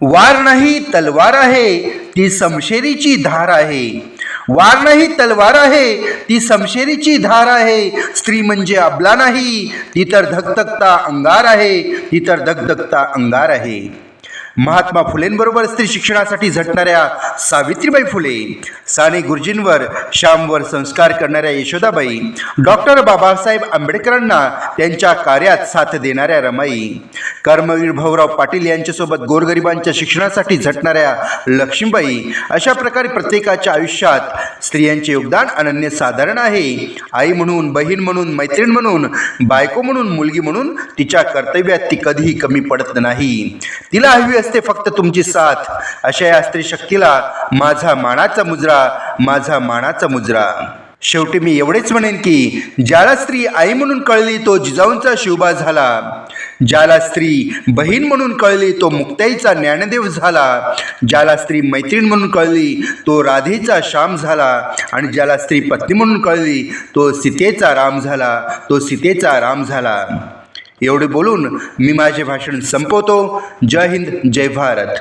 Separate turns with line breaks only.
वार नाही तलवार आहे ती समशेरीची धार आहे. वार नाही तलवार आहे ती समशेरीची धार आहे. स्त्री म्हणजे अबला नाही ती तर धकधकता अंगार आहे ती तर धकधकता अंगार आहे. महात्मा फुलेंबरोबर स्त्री शिक्षणासाठी झटणाऱ्या सावित्रीबाई फुले साने गुरुजींवर श्यामवर संस्कार करणाऱ्या यशोदाबाई डॉक्टर बाबासाहेब आंबेडकरांना त्यांच्या कार्यात साथ देणाऱ्या रमाई कर्मवीर भाऊराव पाटील यांच्यासोबत गोरगरिबांच्या शिक्षणासाठी झटणाऱ्या लक्ष्मीबाई अशा प्रकारे प्रत्येकाच्या आयुष्यात स्त्रियांचे योगदान अनन्यसाधारण आहे. आई म्हणून बहीण म्हणून मैत्रीण म्हणून बायको म्हणून मुलगी म्हणून तिच्या कर्तव्यात ती कधीही कमी पडत नाही. तिला हवी असते फक्त तुमची साथ. अशा या स्त्री शक्तीला माझा मानाचा मुजरा माझा मानाचा मुजरा. शेवटी मी एवढेच म्हणेन की ज्याला स्त्री आई म्हणून कळली तो जिजाऊंचा शिवबा झाला. ज्याला स्त्री बहीण म्हणून कळली तो मुक्ताईचा ज्ञानदेव झाला. ज्याला स्त्री मैत्रीण म्हणून कळली तो राधेचा श्याम झाला. आणि ज्याला स्त्री पत्नी म्हणून कळली तो सीतेचा राम झाला. तो सीतेचा राम झाला. एवढे बोलून मी माझे भाषण संपवतो. जय हिंद जय भारत.